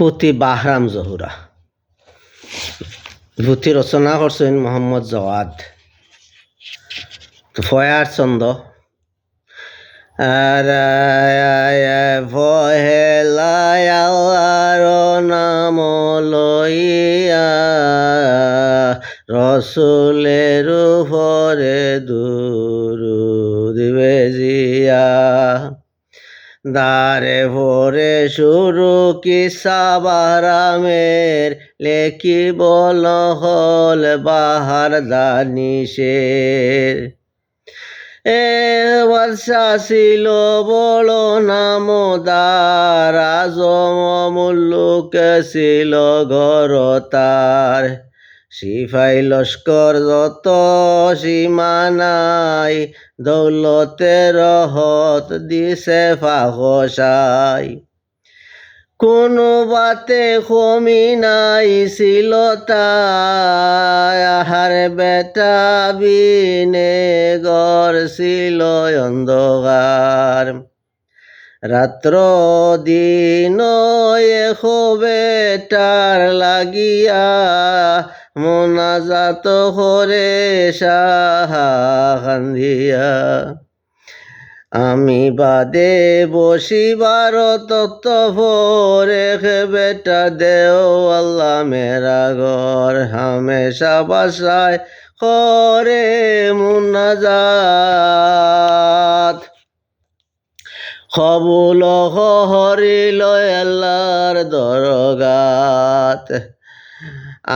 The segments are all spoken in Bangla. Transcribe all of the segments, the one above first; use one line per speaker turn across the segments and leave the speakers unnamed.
ফুতি বাহরাম জহুরা ফুতি রচনা করছেন মোহাম্মদ জওয়াদ ফয়ার ফহেলাই আল্লাহর নাম লইয়া। রসুলের উপরে দুরু দারে ভোরে শুরু কি সাবারামের? লেখি বল হল বাহার দানিশের এ বর্ষা ছিল বড় নামদার, আজম মুল্লুক ছিল ঘর তার। সিপাই লস্কর যত সীমানাই দৌলতের হত দিছে ফাহসাই। কোনো বাতে কমি নাই ছিল তাহার বেটা বিনে গর ছিল অন্ধকার। রাত্র দিন এখো বেটার লাগিয়া মোনাজাত করে সাহা কান্দিয়া আমি বাদে বসিবার তত্ত্ব ভরে বেটা দেও আল্লাহ মেরা ঘর। হামেশা বাসায় করে মুনাজাত। কবুল হরিল আল্লাহর দরগাত।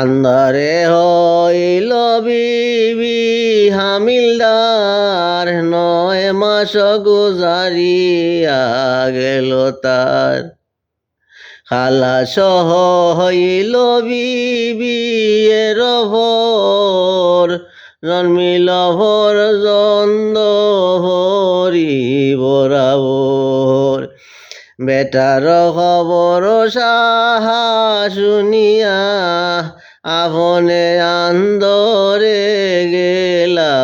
আন্দারে হইল বিবি হামিলদার, নয় মাস গুজারিয়া গেল তার। খালা সহ হইল বিবি এর ভোর, জন্মিল ভোর বেটার খবর শুনিয়া আপনে আন্দরে গেলা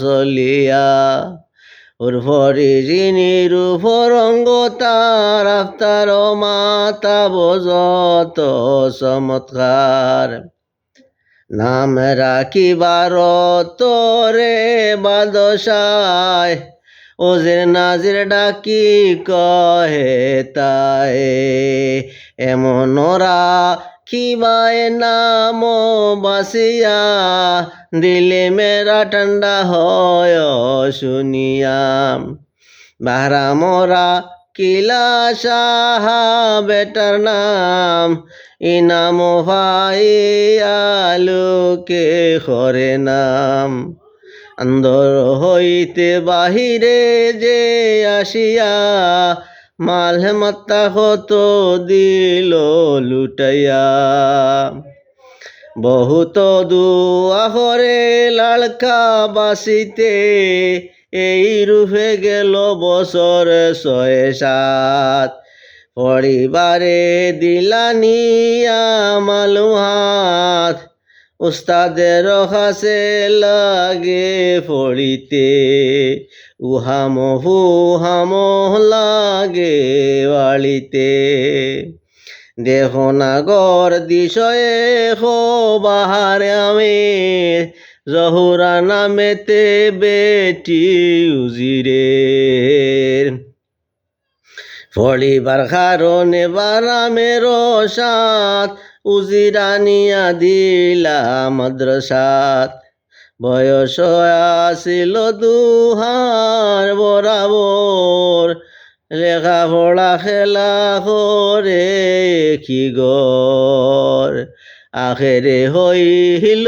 চলিয়া। উর্ফরি ঋণীর উপরঙ্গ তার, আফতার মাতা বজত চমৎকার। নাম রাখিবার তোরে বাদশায় ওজের নাজির ডাকি কহে তাই। এমন ওরা রাখিবায় নাম বাসিয়া, দিলে মেরা ঠান্ডা হয় শুনিয়া। বাহরা মোরা কিলা সাহা বেটার নাম, ইনাম ভাই আলোকে করে নাম। আন্দর হইতে বাহিরে যে আসিয়া মাল মাত্তা হত দিল লুটাইয়া। বহুত দুয়া করে লালকা বাসিতে এই রূপে গেল বছর ছয় সাত। পরিবারে দিলানিয়া মালুহাত উস্তাদের কাছে লাগে পড়িতে উহাম হুহাম লাগে বাড়িতে। দেহ নাগর দিশয়ে হো বাহারে আমি, জহুরা নামেতে বেটি উজিরের ফলিবার কারণে বারামের সাত উজিরানিয়া দিলা মাদ্রাসাত। বয়স আসিল দুহার বরাবর। লেখা পড়া খেলা করে কি গর আখেরে হইল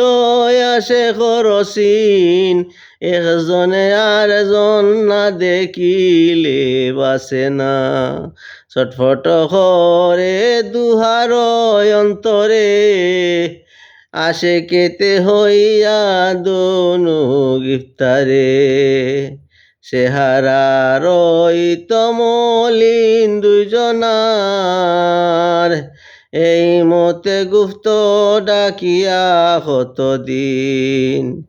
আসে খরচিন একজনে আর জন না দেখিলে বাসে না। ছটফট করে দুহার অন্তরে আসে কেতে হইয়া দনু গিফতারে। সেহারা রইত মলিন দুজনার এই মতে গুপ্ত ডাকিয়া কতদিন?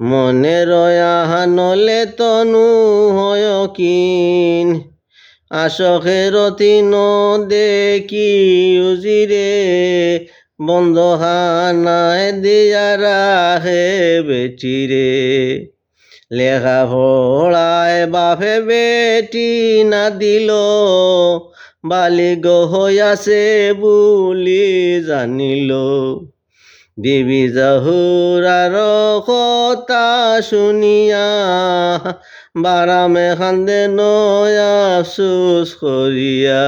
মনে রয়া নলে তনু হয় কিন। আশকের তিন দেখি উজিরে বন্ধ হানায় দিয়া রাহে বেটিরে। লেখা ভোড়ায় বাপে বেটি না দিল বালিগ হইয়াছে বুলি জানিল। দেবী জাহুরার কথা শুনিয়া বারামে খান্দে নয়া সুস করিয়া